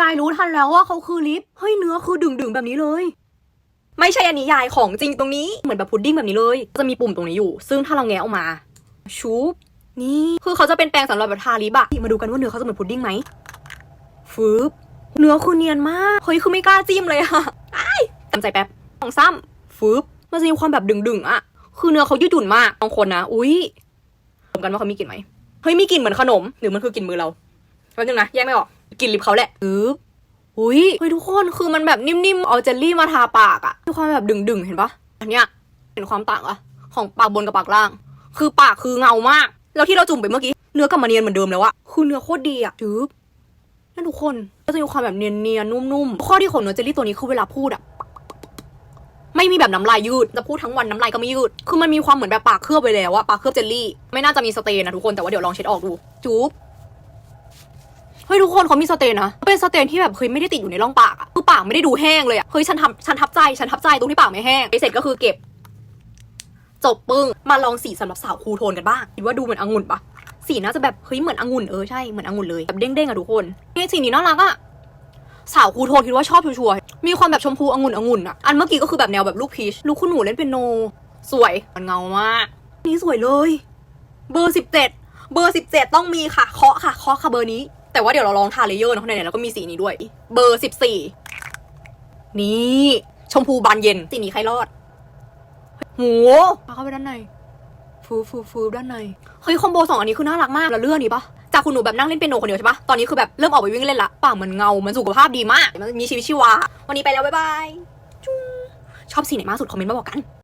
ยายรู้ทันแล้วว่าเขาคือลิปเฮ้ยเนื้อคือดึงๆแบบนี้เลย ไม่ใช่อันนี้ยายของจริงตรงนี้เหมือนแบบพุดดิ้งแบบนี้เลย จะมีปุ่มตรงนี้อยู่ ซึ่งถ้าเราแงะออกมาชุบนี่คือเขาจะเป็นแปรงสำหรับแบบทาลิปอะมาดูกันว่าเนื้อเขาจะเหมือนพุดดิ้งไหมฟืบเนื้อคือเนียนมากเฮ้ยคือไม่กล้าจิ้มเลยอะอ้จำใจแป๊บของซ้ำฟืบมันจะมีความแบบดึงๆอะคือเนื้อเขายืดหยุ่นมากบางคนนะอุ้ยรวมกันว่าเขามีกลิ่นไหมเฮ้ยมีกลิ่นเหมือนขนมหรือมันคือกลิ่นมือเราแป๊บนึงนะแยกไม่ออก กลิ่นลิปเขาแหละฟืบอุ้ยเฮ้ยทุกคนคือมันแบบนิ่มๆ เอาเจลลี่มาทาปากอะมีความแบบดึงๆ เห็นปะอันเนี้ยเห็นความต่างอะของปากบนกับปากล่าง คือปากคือเงามาก แล้วที่เราจุ่มไปเมื่อกี้ เนื้อกลับมาเนียนเหมือนเดิมแล้วอะคือเนื้อโคตรดีอะจืบนั่นทุกคนก็จะมีความแบบเนียนๆ นุ่มๆ ข้อที่ของเนื้อเจลลี่ตัวนี้คือเวลาพูดอะไม่มีแบบน้ำลายยืด จะพูดทั้งวันน้ำลายก็ไม่ยืด คือมันมีความเหมือนแบบปากเคลือบไปแล้วอะปากเคลือบเจลลี่ ไม่น่าจะมีสเตนนะทุกคน แต่ว่าเดี๋ยวลองเช็ดออกดู จุ๊บ เฮ้ยทุกคนเขามีสเตนนะเป็นสเตนที่แบบเคยไม่ได้ติดอยู่ในร่องปากอะคือปากไม่ได้ดูแห้งเลยอะเฮ้ยฉันทำฉันทับใจฉันทับใจตรงที่ปากไม่แห้งไปเสร็จก็คือเก็บ จบปึ้งมาลองสีสำหรับสาวคูโทนกันบ้างคิดว่าดูเหมือนองุ่นปะสีน่าจะแบบเฮ้ยเหมือนองุ่นเออใช่เหมือนองุ่นเลยแบบเด้งๆอะทุกคนนี่สีนี้น่ารักอะสาวคูโทนคิดว่าชอบชัวร์มีความแบบชมพูองุ่นองุ่นอะอันเมื่อกี้ก็คือแบบแนวแบบลูกพีชลูกคุณหนูเล่นเป็นโน สวยมันเงามากนี่สวยเลย เบอร์สิบเจ็ดเบอร์สิบเจ็ดต้องมีค่ะเคาะค่ะเคาะค่ะเบอร์นี้ แต่ว่าเดี๋ยวเราลองทาเลเยอร์นะข้างในเนี่ยแล้วก็มีสีนี้ด้วย เบอร์สิบสี่นี่ชมพูบานเย็นสีนี้ใครรอดโหมาเข้าไปด้านในฟูฟูฟูด้านในเฮ้ยคอมโบสองอันนี้คือน่ารักมากแล้วเรื่องนี้ปะจากคุณหนูแบบนั่งเล่นเปียโนคนเดียวใช่ปะตอนนี้คือแบบเริ่มออกไปวิ่งเล่นละปากมันเงา มันสุขภาพดีมาก มันมีชีวิตชีวา วันนี้ไปแล้ว บ๊ายบายจุ๊งชอบสีไหนมากสุด คอมเมนต์มาบอกกัน